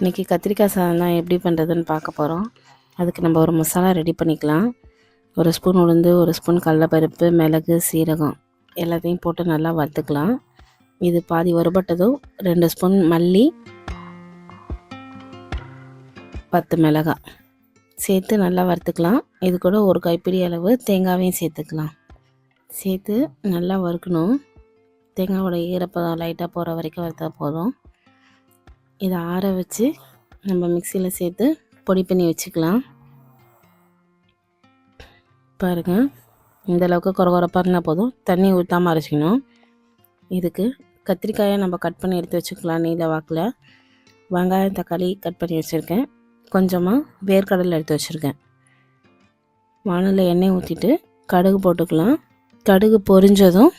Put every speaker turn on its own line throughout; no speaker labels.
இன்றைக்கி கத்திரிக்காய் சாதம் தான் எப்படி பண்ணுறதுன்னு பார்க்க போகிறோம் அதுக்கு நம்ம ஒரு மசாலா ரெடி பண்ணிக்கலாம். ஒரு ஸ்பூன் உளுந்து ஒரு ஸ்பூன் கடலப்பருப்பு மிளகு சீரகம் எல்லாத்தையும் போட்டு நல்லா வறுத்துக்கலாம். இது பாதி வறுபட்டதும் ரெண்டு ஸ்பூன் மல்லி பத்து மிளகாய் சேர்த்து நல்லா வறுத்துக்கலாம். இது கூட ஒரு கைப்பிடி அளவு தேங்காவையும் சேர்த்துக்கலாம். சேர்த்து நல்லா வறுக்கணும். தேங்காவோட ஈரப்பதம் லைட்டாக போகிற வரைக்கும் வறுத்தா போதும். இதை ஆற வச்சு நம்ம மிக்சியில் சேர்த்து பொடி பண்ணி வச்சுக்கலாம். பாருங்கள் இந்த அளவுக்கு குறை குறைப்பாக இருந்தால் போதும். தண்ணி ஊற்றாமல் அரைச்சிக்கணும். இதுக்கு கத்திரிக்காயை நம்ம கட் பண்ணி எடுத்து வச்சுக்கலாம் நீல வாக்கில். வெங்காயம் தக்காளி கட் பண்ணி வச்சுருக்கேன். கொஞ்சமாக வேர்க்கடலை எடுத்து வச்சுருக்கேன். வானலில் எண்ணெய் ஊற்றிட்டு கடுகு போட்டுக்கலாம். கடுகு பொரிஞ்சதும்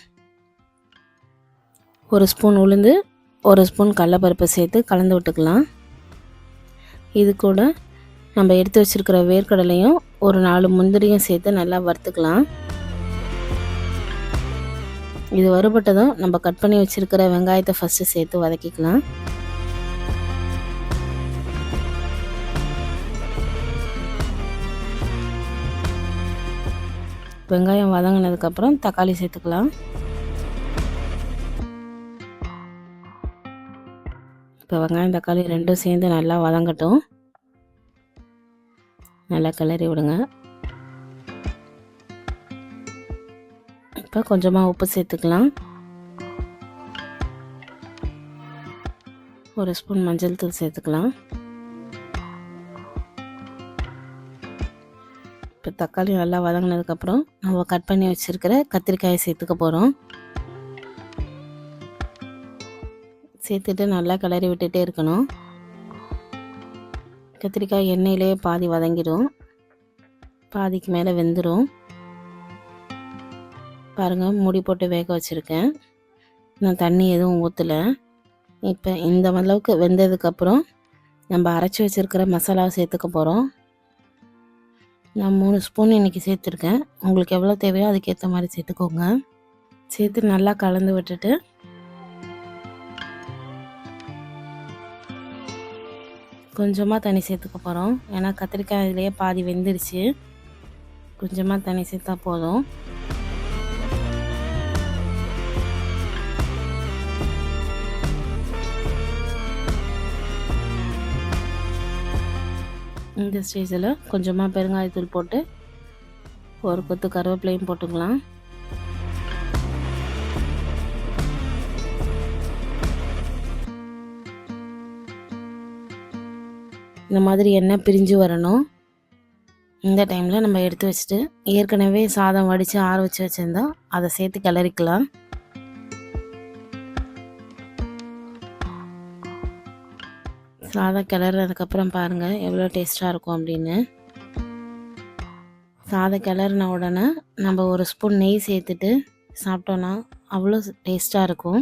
ஒரு ஸ்பூன் உளுந்து ஒரு ஸ்பூன் கடலப்பருப்பு சேர்த்து கலந்து விட்டுக்கலாம். இது கூட நம்ம எடுத்து வச்சுருக்கிற வேர்க்கடலையும் ஒரு நாலு முந்திரியும் சேர்த்து நல்லா வறுத்துக்கலாம். இது வறுபட்டதும் நம்ம கட் பண்ணி வச்சுருக்கிற வெங்காயத்தை ஃபஸ்ட்டு சேர்த்து வதக்கிக்கலாம். வெங்காயம் வதங்கினதுக்கப்புறம் தக்காளி சேர்த்துக்கலாம். இப்போ வெங்காயம் தக்காளி ரெண்டும் சேர்ந்து நல்லா வதங்கட்டும். நல்லா கிளறி விடுங்க. இப்போ கொஞ்சமாக உப்பு சேர்த்துக்கலாம். ஒரு ஸ்பூன் மஞ்சள் தூள் சேர்த்துக்கலாம். இப்போ தக்காளி நல்லா வதங்கினதுக்கப்புறம் நம்ம கட் பண்ணி வச்சுருக்கிற கத்திரிக்காயை சேர்த்துக்க போகிறோம் சேர்த்துட்டு நல்லா கிளறி விட்டுட்டே இருக்கணும். கத்திரிக்காய் எண்ணெயிலே பாதி வதங்கிடும். பாதிக்கு மேலே வெந்துடும் பாருங்கள் மூடி போட்டு வேக வச்சுருக்கேன். நான் தண்ணி எதுவும் ஊற்றலை இப்போ இந்த அளவுக்கு வெந்ததுக்கப்புறம் நம்ம அரைச்சி வச்சுருக்கிற மசாலாவை சேர்த்துக்க போகிறோம் நான் மூணு ஸ்பூன் இன்றைக்கி சேர்த்துருக்கேன். உங்களுக்கு எவ்வளோ தேவையோ அதுக்கேற்ற மாதிரி சேர்த்துக்கோங்க. சேர்த்து நல்லா கலந்து விட்டுட்டு கொஞ்சமாக தண்ணி சேர்த்துக்க போகிறோம் ஏன்னா கத்திரிக்காய் இதுலேயே பாதி வெந்துருச்சு. கொஞ்சமாக தண்ணி சேர்த்தா போதும். இந்த ஸ்டேஜில் கொஞ்சமாக பெருங்காயத்தூள் போட்டு ஒரு கொத்து கருவேப்பிலையும் போட்டுக்கலாம். இந்த மாதிரி எண்ணெய் பிரிஞ்சு வரணும். இந்த டைமில் நம்ம எடுத்து வச்சுட்டு ஏற்கனவே சாதம் வடித்து ஆற வச்சு வச்சுருந்தா அதை சேர்த்து கிளறிக்கலாம். சாதம் கிளறதுக்கப்புறம் பாருங்கள் எவ்வளோ டேஸ்ட்டாக இருக்கும் அப்படின்னு. சாதம் கிளறின உடனே நம்ம ஒரு ஸ்பூன் நெய் சேர்த்துட்டு சாப்பிட்டோன்னா அவ்வளோ டேஸ்ட்டாக இருக்கும்.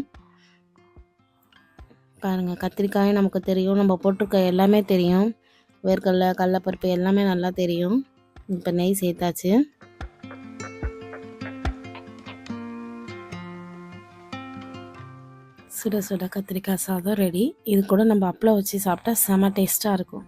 பாருங்கள் கத்திரிக்காயும் நமக்கு தெரியும். நம்ம போட்டிருக்க எல்லாமே தெரியும். வேர்க்கடலை கடலப்பருப்பு எல்லாமே நல்லா தெரியும். இப்போ நெய் சேர்த்தாச்சு. சுட சுட கத்திரிக்காய் சாதம் ரெடி இது கூட நம்ம அப்பளம் வச்சு சாப்பிட்டா செம டேஸ்ட்டாக இருக்கும்.